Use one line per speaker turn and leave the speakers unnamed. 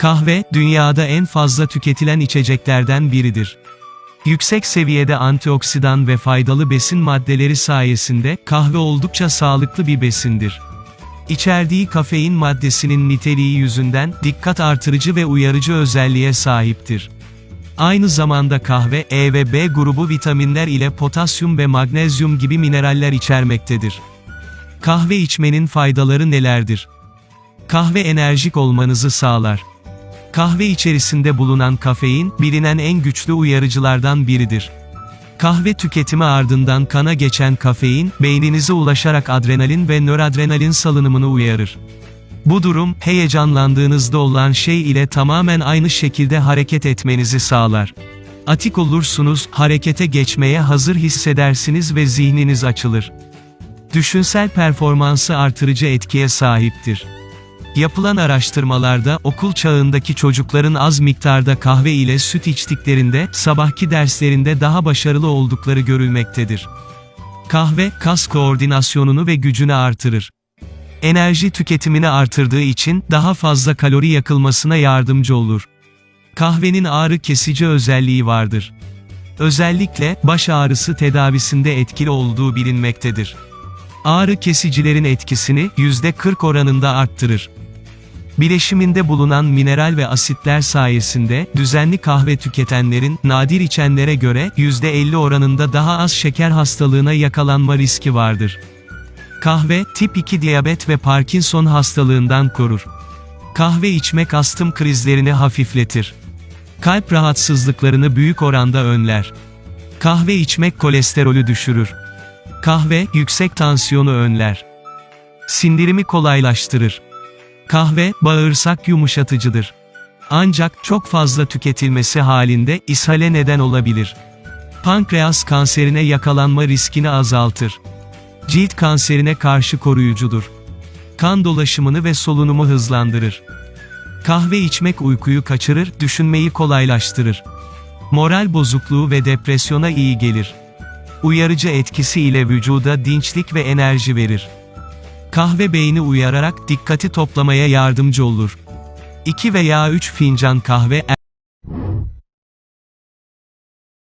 Kahve, dünyada en fazla tüketilen içeceklerden biridir. Yüksek seviyede antioksidan ve faydalı besin maddeleri sayesinde kahve oldukça sağlıklı bir besindir. İçerdiği kafein maddesinin niteliği yüzünden dikkat artırıcı ve uyarıcı özelliğe sahiptir. Aynı zamanda kahve, E ve B grubu vitaminler ile potasyum ve magnezyum gibi mineraller içermektedir. Kahve içmenin faydaları nelerdir? Kahve enerjik olmanızı sağlar. Kahve içerisinde bulunan kafein, bilinen en güçlü uyarıcılardan biridir. Kahve tüketimi ardından kana geçen kafein, beyninize ulaşarak adrenalin ve nöradrenalin salınımını uyarır. Bu durum, heyecanlandığınızda olan şey ile tamamen aynı şekilde hareket etmenizi sağlar. Atik olursunuz, harekete geçmeye hazır hissedersiniz ve zihniniz açılır. Düşünsel performansı artırıcı etkiye sahiptir. Yapılan araştırmalarda, okul çağındaki çocukların az miktarda kahve ile süt içtiklerinde, sabahki derslerinde daha başarılı oldukları görülmektedir. Kahve, kas koordinasyonunu ve gücünü artırır. Enerji tüketimini artırdığı için, daha fazla kalori yakılmasına yardımcı olur. Kahvenin ağrı kesici özelliği vardır. Özellikle, baş ağrısı tedavisinde etkili olduğu bilinmektedir. Ağrı kesicilerin etkisini, %40 oranında arttırır. Bileşiminde bulunan mineral ve asitler sayesinde, düzenli kahve tüketenlerin, nadir içenlere göre, %50 oranında daha az şeker hastalığına yakalanma riski vardır. Kahve, tip 2 diyabet ve Parkinson hastalığından korur. Kahve içmek astım krizlerini hafifletir. Kalp rahatsızlıklarını büyük oranda önler. Kahve içmek kolesterolü düşürür. Kahve, yüksek tansiyonu önler. Sindirimi kolaylaştırır. Kahve, bağırsak yumuşatıcıdır. Ancak, çok fazla tüketilmesi halinde, ishale neden olabilir. Pankreas kanserine yakalanma riskini azaltır. Cilt kanserine karşı koruyucudur. Kan dolaşımını ve solunumu hızlandırır. Kahve içmek uykuyu kaçırır, düşünmeyi kolaylaştırır. Moral bozukluğu ve depresyona iyi gelir. Uyarıcı etkisi ile vücuda dinçlik ve enerji verir. Kahve beyni uyararak dikkati toplamaya yardımcı olur. 2 veya 3 fincan kahve